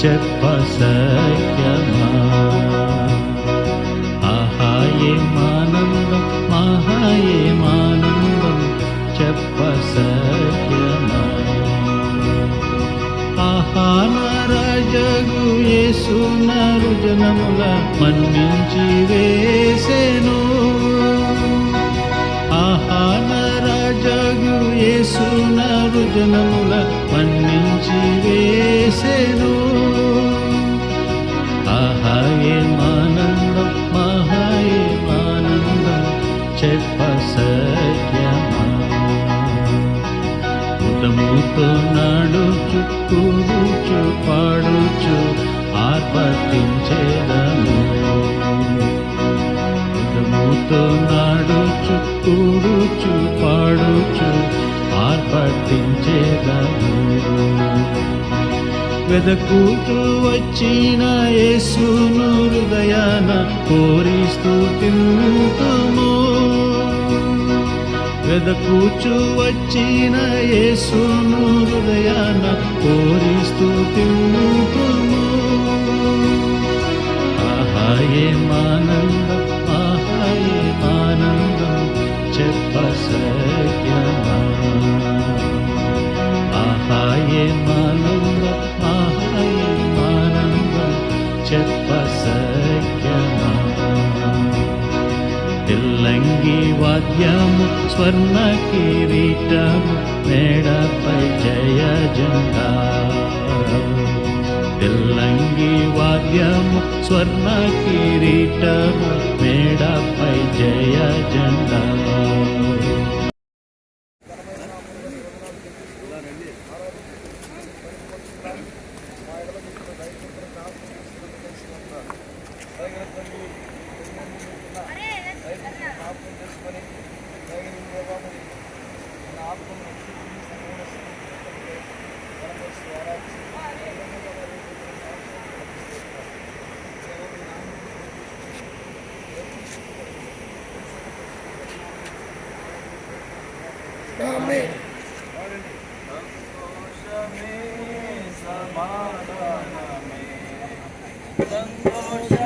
చెప్ప సత్యమా మానందం మహాయే మానందం చెప్ప సత్యమా జనముల మన్నించి వేసేను ఆహాన జనముల మన్నించి వేసేను. ఆహాయేమానందం మహాయేమానందం చెప్పసఖ్యమా ఉదముతో నాడుచు కూడుచు పాడుచు ఆర్పటించేదము ఉదముతో నాడుచు కూడుచు పాడుచు ఆర్పటించేదము వెదకుతూ వచ్చిన యేసును హృదయాన కోరి తింతుము వెదకూచు వచ్చిన యేసును హృదయాన కోరిస్తూ తింతుము ఆహాయేమానందం ఆహాయేమానందం చెప్పసఖ్యమా తెల్లంగి వాద్యము స్వర్ణ కిరీటము మేడపై జయ జెండా తెల్లంగి వాద్యము స్వర్ణ కిరీటము మేడపై సంతోషమే సంతోషమే సమాధానమే. సంతోష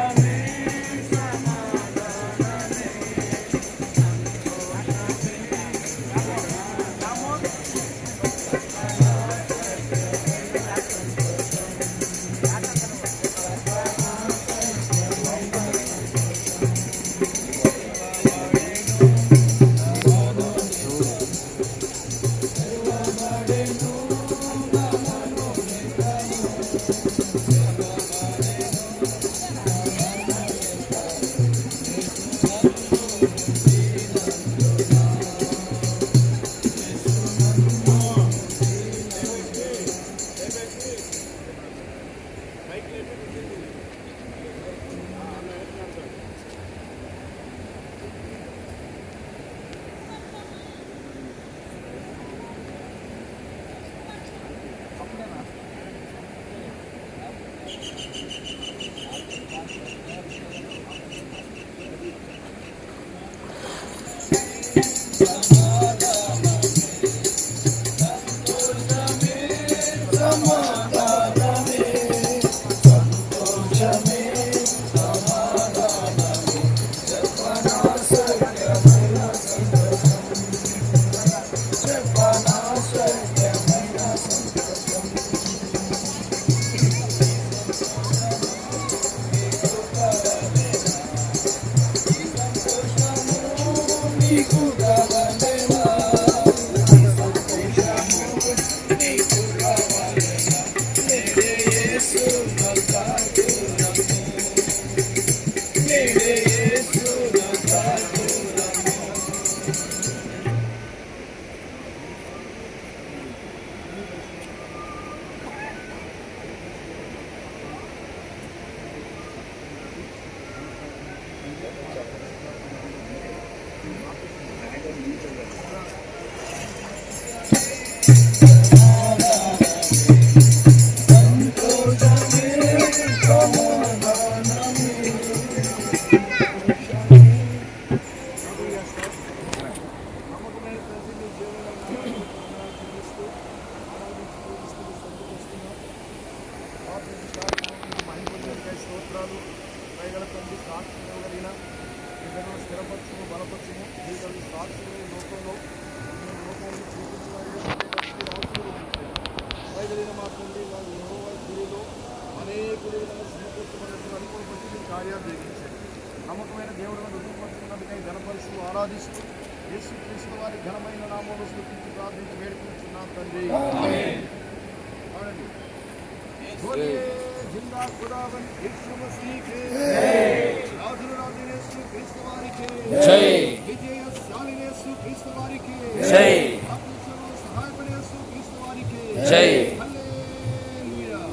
పైగల తండ్రి సాక్షి ఇవ్వగలిగిన ఇద్దరు స్థిరపరచును బలపరచును ఇద్దరు సాక్షులు లోకంలో ఈ లోకంలో చూపించిన పైగలిగిన మా తండ్రి వారి యెహోవా గుడిలో అనేకులు అదేవిధంగా సమకూర్చబడినట్టు అనుకుని బట్టి మీరు కార్యాలు జరిగించండి నమ్మకమైన దేవుడుగా రుజువుపడుతున్నందుకై గణపరుస్తూ ఆరాధిస్తూ యేసు క్రీస్తు వారి ఘనమైన నామంలో స్థుతించి ప్రార్థించి వేడుకుంటున్నాం తండ్రి. పాడండి. बोलिए जिंदा खुदावन यीशु मसीह की जय